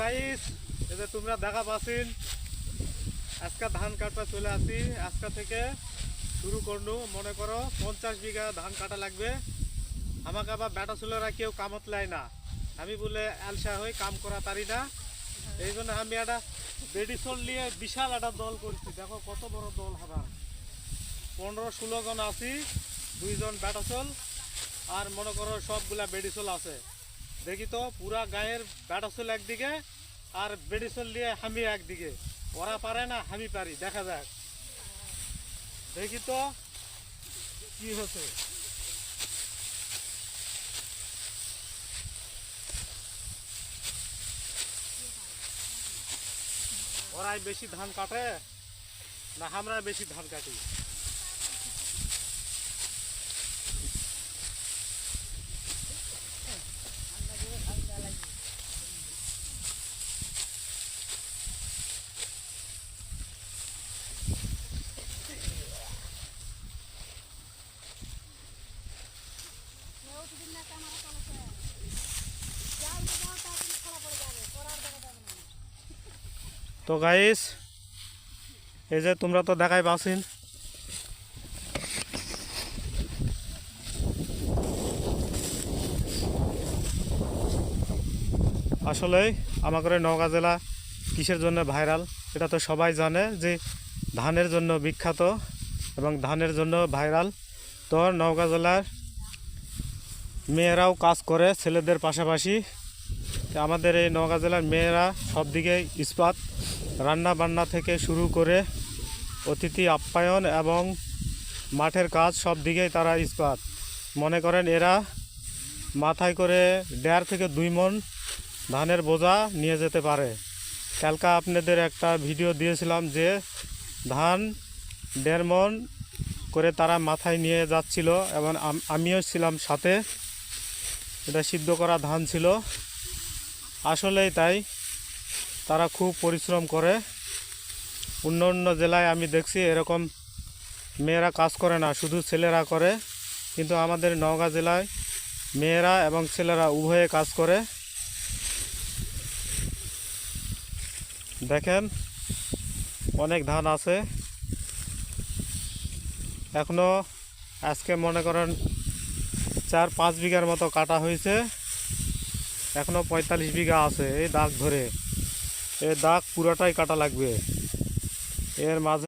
Guys এই যে তোমরা দেখা পাচ্ছিন, আজকে ধান কাটা চলে আসি আজকে থেকে শুরু করনু, মনে করো পঞ্চাশ বিঘা ধান কাটা লাগবে। আমাকে আবার বেটা ছেলেরা কেউ কামত লাই না। আমি বলে আলসা হই কাম করা পারি না। এই জন্য আমি একটা বেডিসল নিয়ে বিশাল একটা দল করছি। দেখো কত বড় দল হবে পনেরো, ষোলো জন আছি, দুইজন বেটাচল আর মনে করো সবগুলা বেডিসল আছে। দেখি তো, পুরা গায়ের বেটাচল একদিকে আর বেডিসল নিয়ে আমি একদিকে। ওরা পারে না আমি পারি, দেখা যাক। দেখি তো, কি হচ্ছে। ওরাই বেশি ধান কাটে, না আমরা বেশি ধান কাটি। তো গাইস এই যে তোমরা তো দেখাই পাচ্ছিন আসলে আমাদের নওগাঁ জেলা কিসের জন্য ভাইরাল এটা তো সবাই জানে যে ধানের জন্য বিখ্যাত এবং ধানের জন্য ভাইরাল তো নওগাঁ জেলার মেয়েরাও কাজ করে ছেলেদের পাশাপাশি। আমাদের এই নওগাঁ জেলার মেয়েরা সব দিকে ইস্পাত। রান্না বান্না থেকে শুরু করে অতিথি আপ্যায়ন এবং মাঠের কাজ সব দিকেই তারা ইস্পাত। মনে করেন এরা মাথায় করে দেড় থেকে দুই মন ধানের বোঝা নিয়ে যেতে পারে। কালকা আপনাদের একটা ভিডিও দিয়েছিলাম যে ধান দেড় মন করে তারা মাথায় নিয়ে যাচ্ছিল এবং আমিও ছিলাম সাথে। এটা সিদ্ধ করা ধান ছিল। আসলেই তাই। তারা খুব পরিশ্রম করে। অন্য অন্য জেলায় আমি দেখছি এরকম মেয়েরা কাজ করে না, শুধু ছেলেরা করে। কিন্তু আমাদের নওগাঁ জেলায় মেয়েরা এবং ছেলেরা উভয়ে কাজ করে। দেখেন, অনেক ধান আছে। এখনও আজকে মনে করেন চার পাঁচ বিঘার মতো কাটা হয়েছে। এখনও পঁয়তাল্লিশ বিঘা আছে এই দাগ ধরে। এই দাগ পুরোটাই কাটা লাগবে। এর মাঝে